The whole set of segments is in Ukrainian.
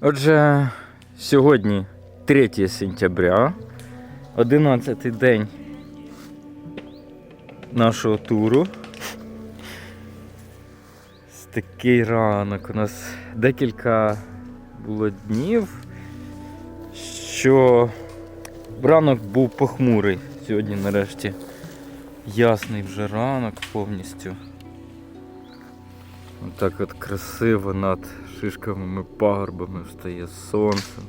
Отже, сьогодні 3 сентября, 11 день нашого туру. Такий ранок. У нас декілька було днів, що ранок був похмурий. Сьогодні нарешті ясний вже ранок повністю. Отак от красиво над шишковими пагорбами встає сонце.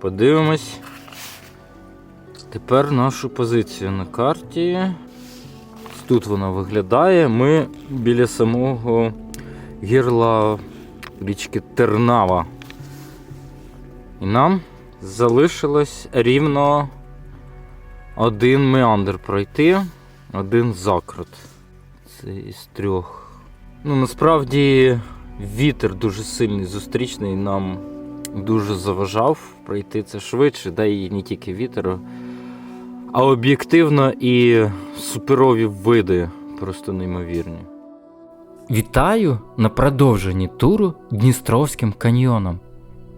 Подивимось. Тепер нашу позицію на карті. Тут вона виглядає. Ми біля самого гірла річки Тернава. І нам залишилось рівно один меандр пройти, один закрут. Це із трьох. Ну, насправді вітер дуже сильний, зустрічний, нам дуже заважав пройти це швидше, да і не тільки вітер, а об'єктивно і суперові види просто неймовірні. Вітаю на продовженні туру Дністровським каньйоном.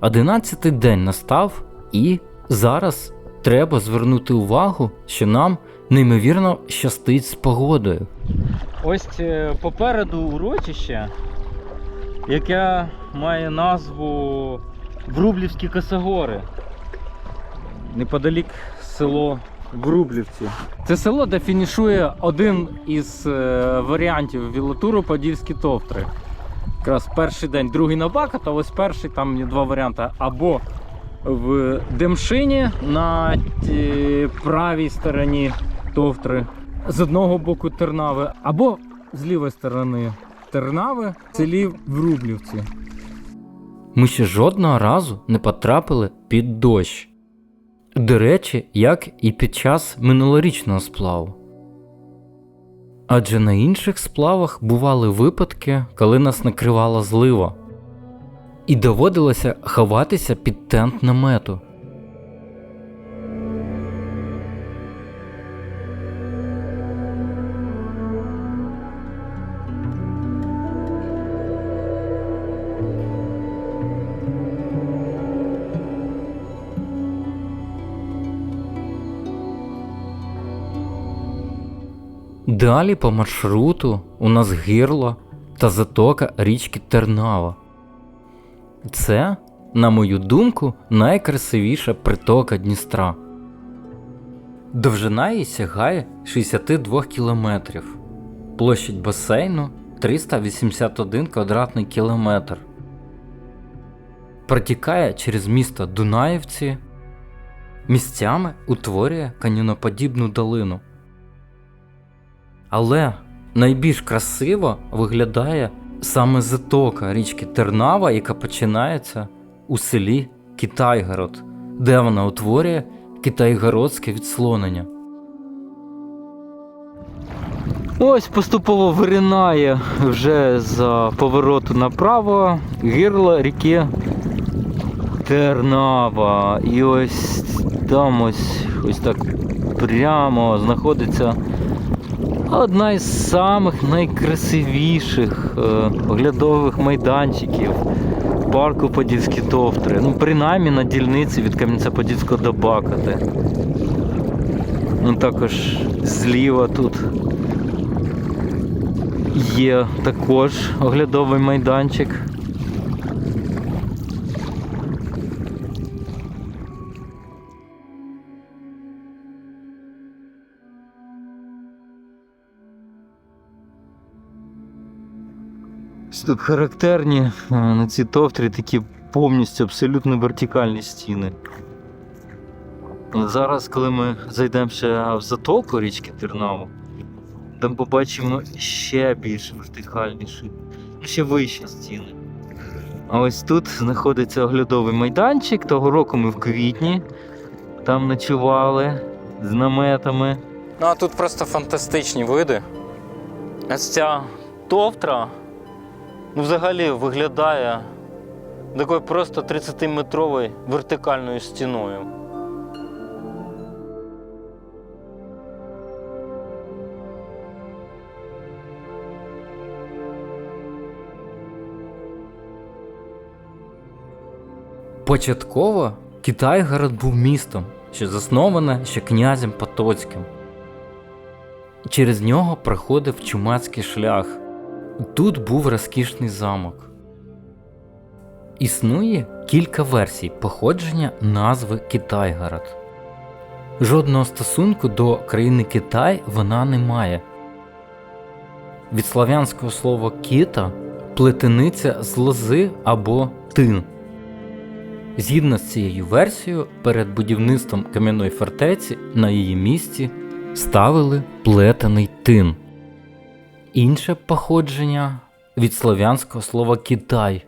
Одинадцятий день настав, і зараз треба звернути увагу, що нам неймовірно щастить з погодою. Ось е, попереду урочище, яке має назву Врублівські Косогори. Неподалік село Врублівці. Це село, де фінішує один із е, варіантів вілотуру Подільські товтри. Якраз перший день, другий на Бакат, а ось перший там є два варіанти. Або в Демшині на ті- правій стороні Товтри, з одного боку Тернави, або з лівої сторони Тернави в селі Врублівці. Ми ще жодного разу не потрапили під дощ. До речі, як і під час минулорічного сплаву. Адже на інших сплавах бували випадки, коли нас накривала злива, і доводилося ховатися під тент намету. Далі по маршруту у нас гирло та затока річки Тернава. Це, на мою думку, найкрасивіша притока Дністра. Довжина її сягає 62 кілометрів, площадь басейну 381 квадратний кілометр. Протікає через місто Дунаївці, місцями утворює каньйоноподібну долину. Але найбільш красиво виглядає саме затока річки Тернава, яка починається у селі Китайгород, де вона утворює китайгородське відслонення. Ось поступово виринає вже за повороту направо гирло ріки Тернава. І ось там ось, ось так прямо знаходиться Одна із самих найкрасивіших е, оглядових майданчиків парку Подільські товтри. Ну, принаймні на дільниці від Кам'янця-Подільського до Бакати. Ну, також зліва тут є також оглядовий майданчик. Ось характерні е, на цій товтрі такі повністю абсолютно вертикальні стіни. Зараз, коли ми зайдемо ще в затоку річки Тернаву, там побачимо ще більш вертикальніші, ну, ще вищі стіни. А ось тут знаходиться оглядовий майданчик. Того року ми в квітні там ночували з наметами. Ну а тут просто фантастичні види. Ось ця товтра ну, взагалі виглядає такою просто 30-метровою вертикальною стіною. Початково Китайгород був містом, що засноване ще князем Потоцьким. Через нього проходив чумацький шлях. Тут був розкішний замок. Існує кілька версій походження назви Китайгород. Жодного стосунку до країни Китай вона не має. Від слав'янського слова кіта плетениця з лози або тин. Згідно з цією версією, перед будівництвом кам'яної фортеці на її місці ставили плетений тин. Інше походження від слов'янського слова Китай,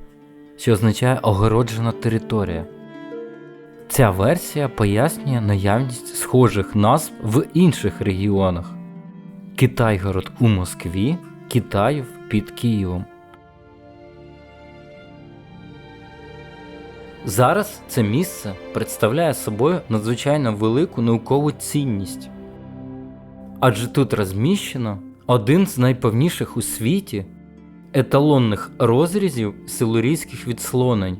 що означає огороджена територія. Ця версія пояснює наявність схожих назв в інших регіонах: Китайгород у Москві, Китаїв під Києвом. Зараз це місце представляє собою надзвичайно велику наукову цінність, адже тут розміщено один з найповніших у світі еталонних розрізів силурійських відслонень.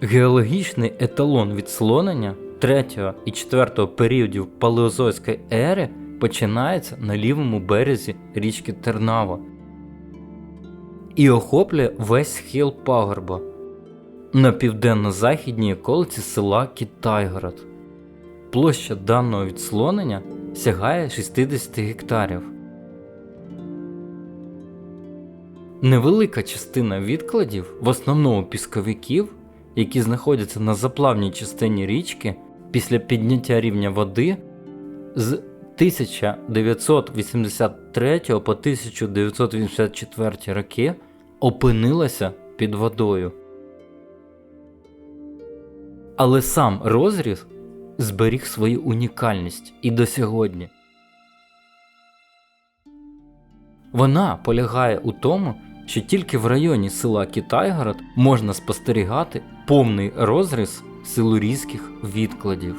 Геологічний еталон відслонення 3 і 4 періодів Палеозойської ери починається на лівому березі річки Тернава і охоплює весь схил пагорба на південно-західній околиці села Китайгород. Площа даного відслонення сягає 60 гектарів. Невелика частина відкладів, в основному пісковиків, які знаходяться на заплавній частині річки після підняття рівня води з 1983 по 1984 роки опинилася під водою. Але сам розріз зберіг свою унікальність і до сьогодні. Вона полягає у тому, що тільки в районі села Китайгород можна спостерігати повний розріз силурійських відкладів.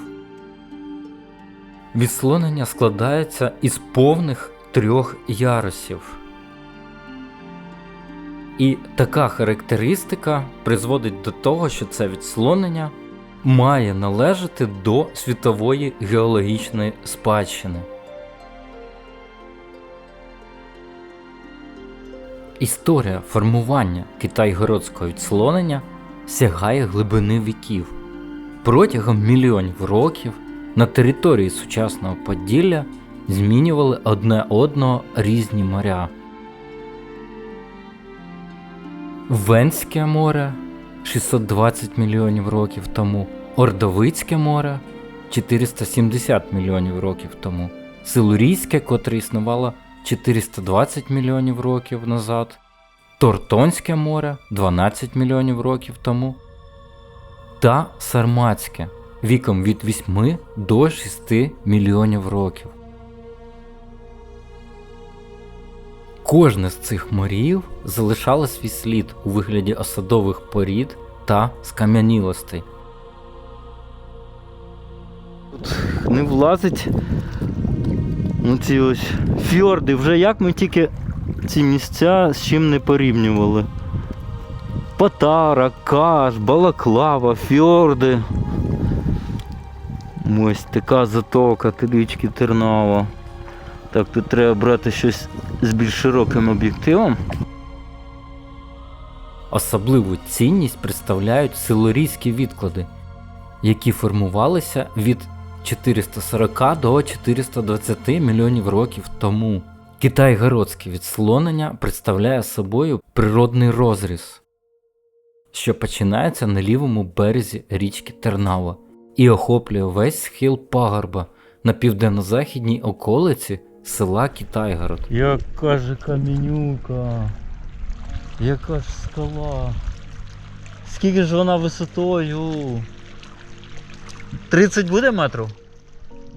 Відслонення складається із повних трьох ярусів. І така характеристика призводить до того, що це відслонення має належати до світової геологічної спадщини. Історія формування китайгородського відслонення сягає глибини віків. Протягом мільйонів років на території сучасного Поділля змінювали одне одного різні моря. Венське море 620 мільйонів років тому, Ордовицьке море 470 мільйонів років тому, Силурійське, котре існувало 420 мільйонів років назад, Тортонське море 12 мільйонів років тому та Сарматське віком від 8 до 6 мільйонів років. Кожне з цих морів залишало свій слід у вигляді осадових порід та скам'янілостей. Не влазить. Ну ці ось фьорди, вже як ми тільки ці місця з чим не порівнювали. Патара, Каш, Балаклава, фьорди. Ось така затока, річки Тернава. Так, тут треба брати щось з більш широким об'єктивом. Особливу цінність представляють силурійські відклади, які формувалися від 440 до 420 мільйонів років тому. Китайгородське відслонення представляє собою природний розріз, що починається на лівому березі річки Тернава і охоплює весь схил пагорба на південно-західній околиці села Китайгород. Яка ж каменюка. Яка ж скала. Скільки ж вона висотою? 30 буде метрів?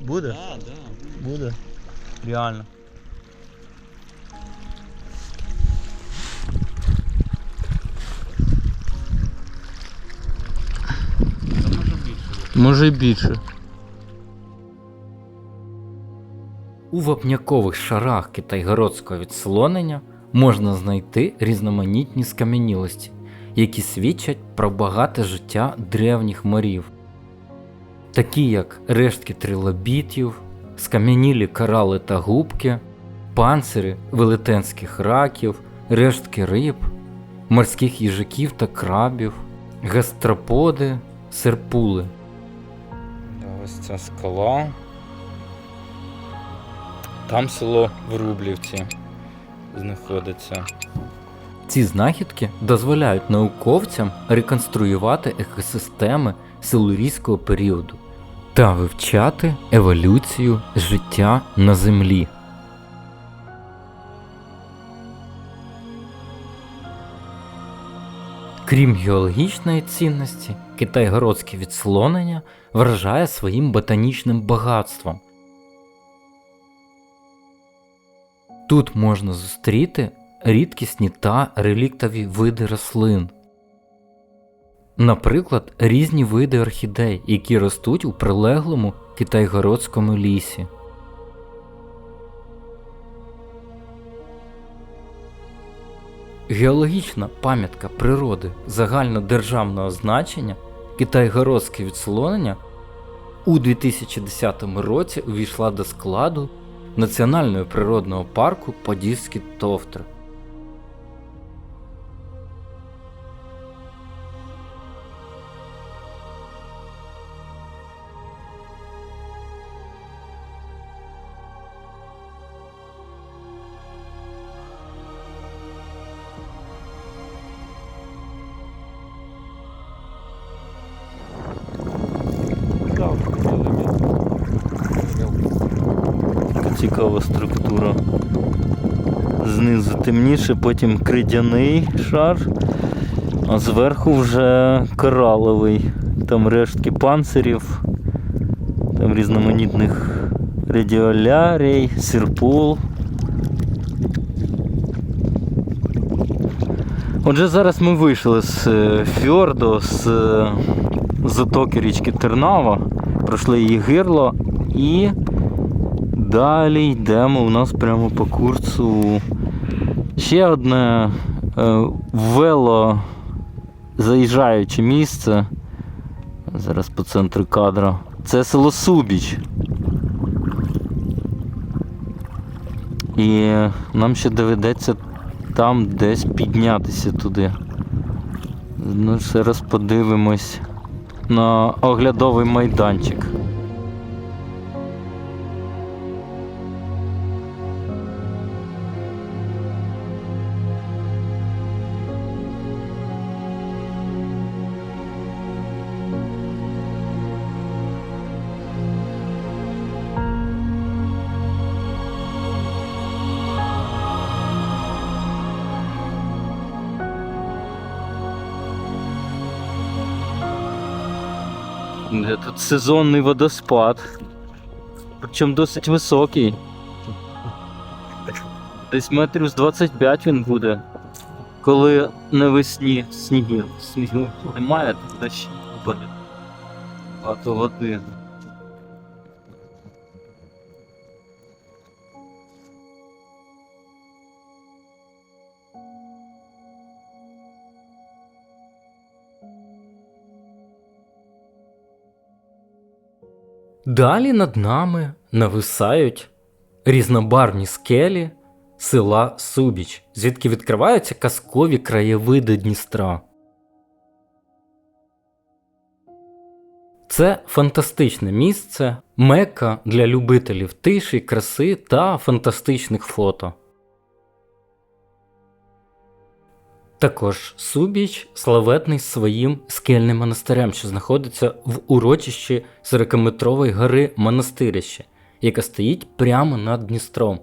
Буде? Да, да. Буде. Реально. Це може більше. Може і більше. У вапнякових шарах китайгородського відслонення можна знайти різноманітні скам'янілості, які свідчать про багате життя древніх морів, такі як рештки трилобітів, скам'янілі корали та губки, панцири велетенських раків, рештки риб, морських їжаків та крабів, гастроподи, серпули. Ось ця скала. Там село Врублівці знаходиться. Ці знахідки дозволяють науковцям реконструювати екосистеми силурійського періоду та вивчати еволюцію життя на Землі. Крім геологічної цінності, китайгородське відслонення вражає своїм ботанічним багатством. Тут можна зустріти рідкісні та реліктові види рослин. Наприклад, різні види орхідей, які ростуть у прилеглому китайгородському лісі. Геологічна пам'ятка природи загальнодержавного значення Китайгородське відслонення у 2010 році увійшла до складу Національного природного парку Подільські товтри. Цікава структура. Знизу темніше, потім кридяний шар, а зверху вже кораловий. Там рештки панцирів, там різноманітних радіолярій, сірпул. Отже, зараз ми вийшли з е, фьорду, з е, затоки річки Тернава, пройшли її гирло і далі йдемо у нас прямо по курсу. Ще одне е, вело заїжджаюче місце. Зараз по центру кадра. Це село Субіч. І нам ще доведеться там десь піднятися туди. Ну, ще раз подивимось на оглядовий майданчик. Тут сезонний водоспад. Причому досить високий. Десь метрів з 25 він буде. Коли навесні снігів. Снігу немає, то дощ. Багато води. Далі над нами нависають різнобарвні скелі села Субіч, звідки відкриваються казкові краєвиди Дністра. Це фантастичне місце, мека для любителів тиші, краси та фантастичних фото. Також Субіч славетний своїм скельним монастирем, що знаходиться в урочищі 40-метрової гори Монастирище, яка стоїть прямо над Дністром.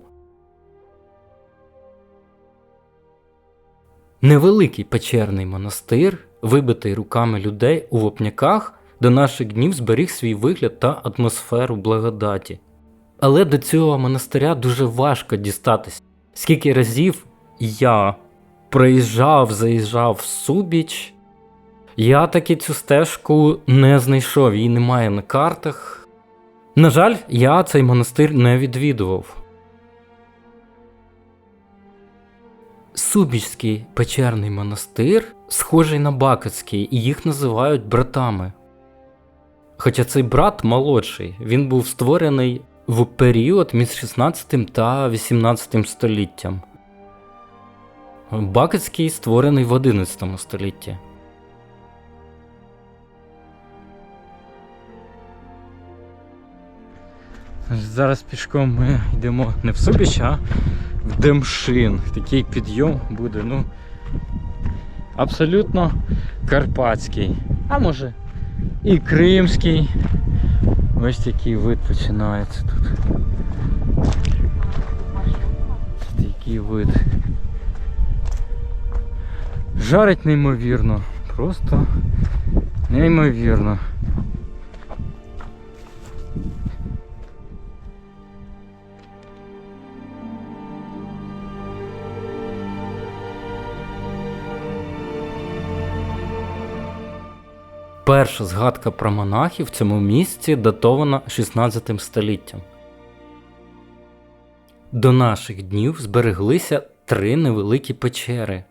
Невеликий печерний монастир, вибитий руками людей у вопняках, до наших днів зберіг свій вигляд та атмосферу благодаті. Але до цього монастиря дуже важко дістатися. Скільки разів я проїжджав, заїжджав в Субіч, я таки цю стежку не знайшов, її немає на картах. На жаль, я цей монастир не відвідував. Субічський печерний монастир схожий на Бакацький, і їх називають братами. Хоча цей брат молодший, він був створений в період між 16 та 18 століттям. Бакацький створений в 11 столітті. Зараз пішком ми йдемо не в Субіч, а в Демшин. Такий підйом буде, ну. Абсолютно карпатський. А може і кримський. Ось такий вид починається тут. Такий вид. Жарить неймовірно. Просто неймовірно. Перша згадка про монахів в цьому місці датована 16 століттям. До наших днів збереглися три невеликі печери.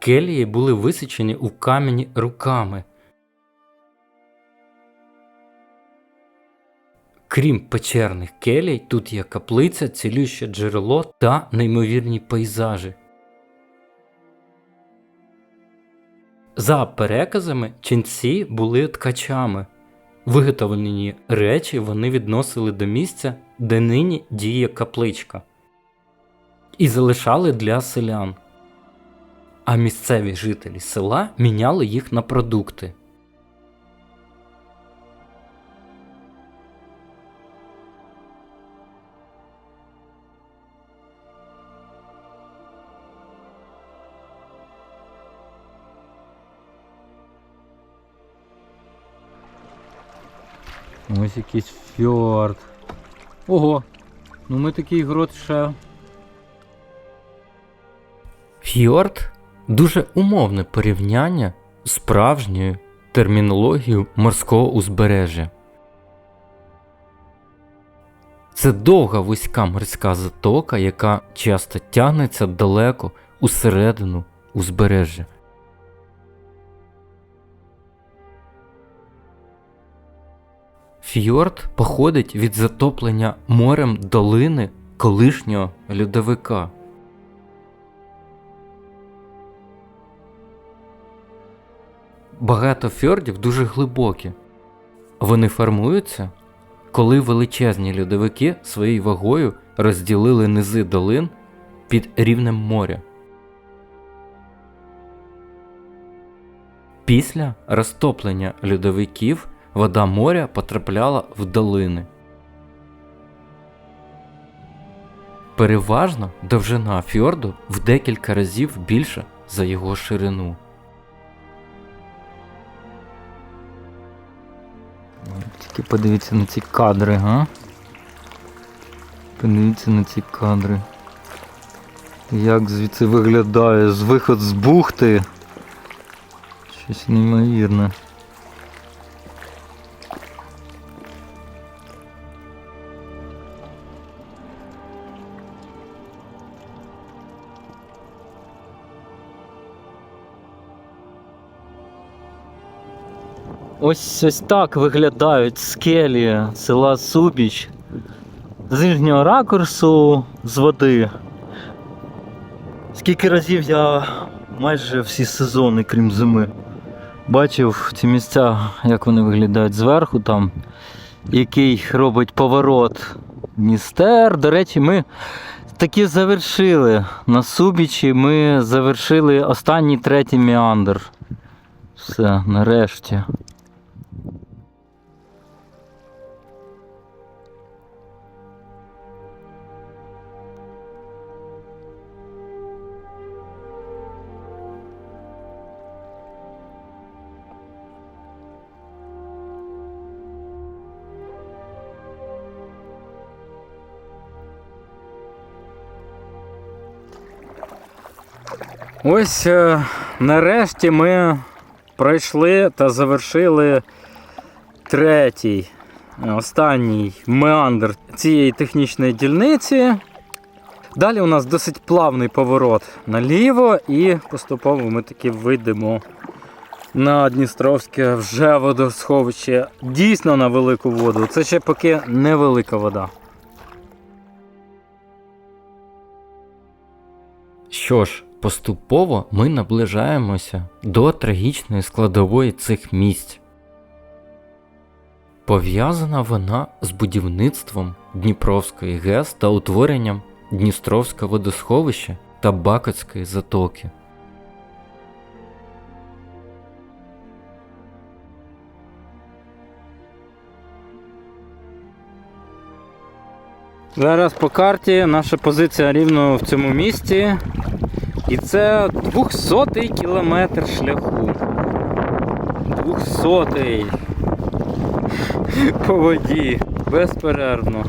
Келії були висічені у камені руками. Крім печерних келій, тут є каплиця, цілюще джерело та неймовірні пейзажі. За переказами, ченці були ткачами. Виготовлені речі вони відносили до місця, де нині діє капличка, і залишали для селян. А місцеві жителі села міняли їх на продукти. Ось якийсь фьорд. Ого! Ну ми такий грот ще. Фьорд дуже умовне порівняння з справжньою термінологією морського узбережжя. Це довга вузька морська затока, яка часто тягнеться далеко усередину узбережжя. Фьорд походить від затоплення морем долини колишнього льодовика. Багато фьордів дуже глибокі. Вони формуються, коли величезні льодовики своєю вагою розділили низи долин під рівнем моря. Після розтоплення льодовиків вода моря потрапляла в долини. Переважно довжина фьорду в декілька разів більша за його ширину. Тільки подивіться на ці кадри, га? Подивіться на ці кадри. Як звідси виглядає з виход з бухти. Щось неймовірне. Ось ось так виглядають скелі села Субіч з нижнього ракурсу з води. Скільки разів я майже всі сезони, крім зими, бачив ці місця, як вони виглядають зверху, там, який робить поворот Дністер. До речі, ми таки завершили на Субічі, ми завершили останній третій меандр. Все, нарешті. Ось е, нарешті ми пройшли та завершили третій, останній меандр цієї технічної дільниці. Далі у нас досить плавний поворот наліво, і поступово ми таки вийдемо на Дністровське вже водосховище. Дійсно на велику воду. Це ще поки невелика вода. Що ж, поступово ми наближаємося до трагічної складової цих місць. Пов'язана вона з будівництвом Дніпровської ГЕС та утворенням Дністровського водосховища та Бакотської затоки. Зараз по карті наша позиція рівно в цьому місці. І це 200 кілометр шляху. 200 по воді. Безперервно.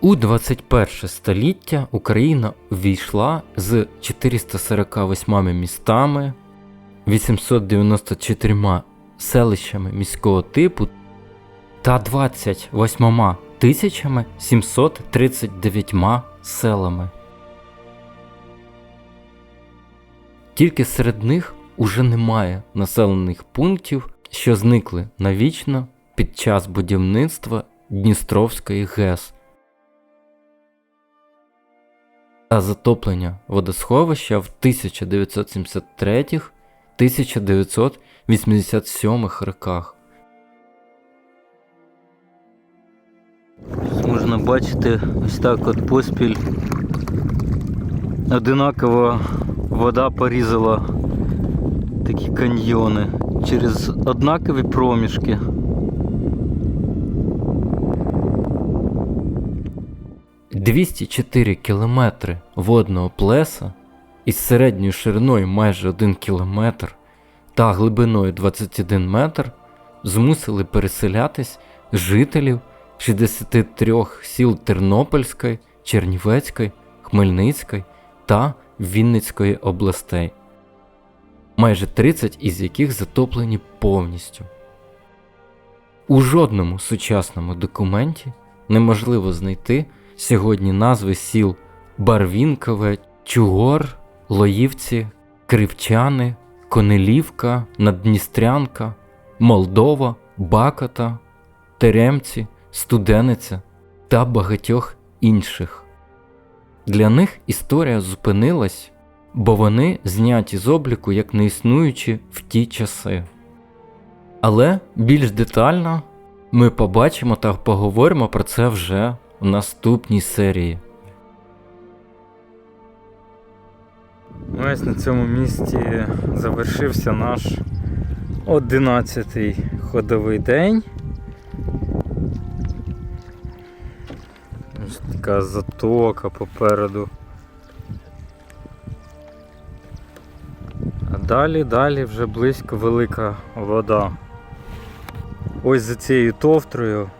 У 21 століття Україна увійшла з 448 містами, 894 селищами міського типу та 28 тисячами 739 селами. Тільки серед них уже немає населених пунктів, що зникли навічно під час будівництва Дністровської ГЕС та затоплення водосховища в 1973-1987 роках. Можна бачити ось так от поспіль. Одинаково вода порізала такі каньйони через однакові проміжки. – 204 кілометри водного плеса із середньою шириною майже 1 кілометр та глибиною 21 метр змусили переселятись жителів 63 сіл Тернопільської, Чернівецької, Хмельницької та Вінницької областей, майже 30 із яких затоплені повністю. У жодному сучасному документі неможливо знайти сьогодні назви сіл Барвінкове, Чугор, Лоївці, Кривчани, Конелівка, Наддністрянка, Молдова, Бакота, Теремці, Студениця та багатьох інших. Для них історія зупинилась, бо вони зняті з обліку як неіснуючі в ті часи. Але більш детально ми побачимо та поговоримо про це вже в наступній серії. Ось на цьому місці завершився наш 11-й ходовий день. Ось така затока попереду. А далі, далі вже близько велика вода. Ось за цією товтрою.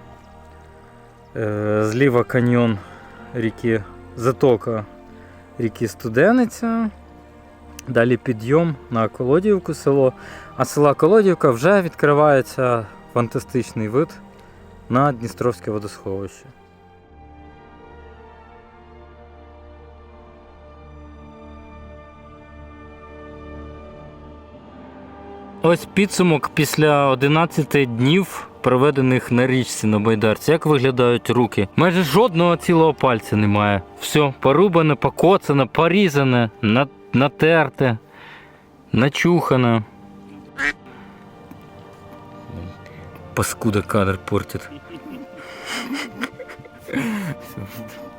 е, Зліва каньйон ріки Затока ріки Студениця. Далі підйом на Колодівку село. А села Колодівка вже відкривається фантастичний вид на Дністровське водосховище. Ось підсумок після 11 днів, проведених на річці на байдарці. Як виглядають руки? Майже жодного цілого пальця немає. Все порубане, покоцане, порізане, натерте, начухане. Паскуда кадр портит.